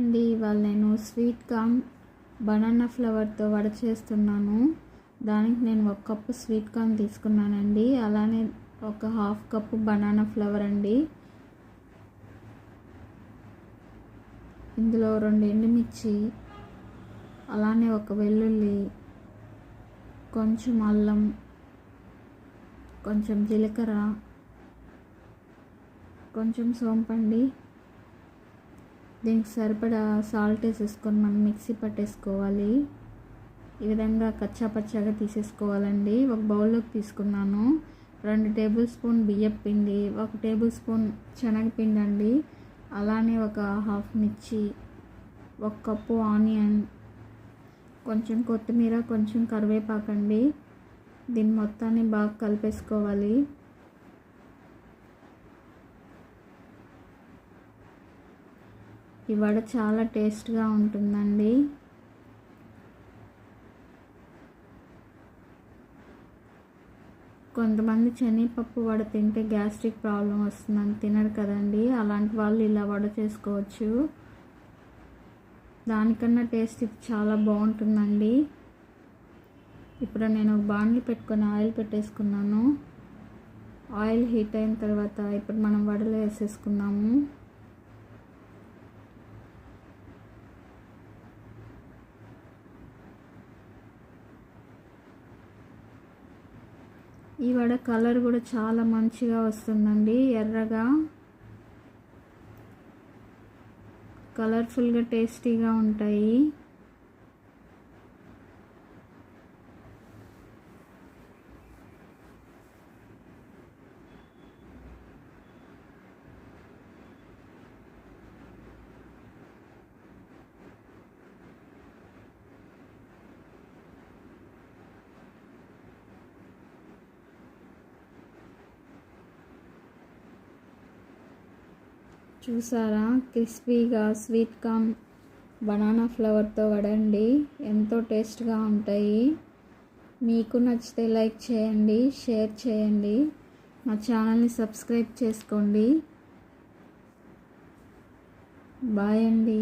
అండి ఇవాళ నేను స్వీట్ కార్న్ బనానా ఫ్లవర్తో వడ చేస్తున్నాను. దానికి నేను ఒక కప్పు స్వీట్ కార్న్ తీసుకున్నానండి. అలానే ఒక హాఫ్ కప్పు బనానా ఫ్లవర్ అండి. ఇందులో రెండు ఎండుమిర్చి అలానే ఒక వెల్లుల్లి కొంచెం అల్లం కొంచెం జీలకర్ర కొంచెం సోంపండి దీనికి సరిపడా సాల్ట్ వేసేసుకొని మనం మిక్సీ పట్టేసుకోవాలి. ఈ విధంగా కచ్చా పచ్చాగా తీసేసుకోవాలండి. ఒక బౌల్లోకి తీసుకున్నాను. రెండు టేబుల్ స్పూన్ బియ్యం పిండి ఒక టేబుల్ స్పూన్ శనగపిండి అండి. అలానే ఒక హాఫ్ మిర్చి ఒక కప్పు ఆనియన్ కొంచెం కొత్తిమీర కొంచెం కరివేపాకండి. దీన్ని మొత్తాన్ని బాగా కలిపేసుకోవాలి. ఈ వడ చాలా టేస్ట్గా ఉంటుందండి. కొంతమంది శనగపప్పు వడ తింటే గ్యాస్ట్రిక్ ప్రాబ్లం వస్తుందని తినరు కదండి. అలాంటి వాళ్ళు ఇలా వడ చేసుకోవచ్చు. దానికన్నా టేస్ట్ ఇది చాలా బాగుంటుందండి. ఇప్పుడు నేను ఒక బాండ్లు పెట్టుకొని ఆయిల్ పెట్టేసుకున్నాను. ఆయిల్ హీట్ అయిన తర్వాత ఇప్పుడు మనం వడలు వేసేసుకున్నాము ఈ వడ కలర్ కూడా చాలా మంచిగా వస్తుందండి ఎర్రగా. కలర్ఫుల్గా టేస్టీగా ఉంటాయి. చూసారా? క్రిస్పీగా స్వీట్ కార్న్ బనానా ఫ్లవర్తో వడండి. ఎంతో టేస్ట్గా ఉంటాయి. మీకు నచ్చితే లైక్ చేయండి షేర్ చేయండి. మా ఛానల్ని సబ్స్క్రైబ్ చేసుకోండి. బాయ్ అండి.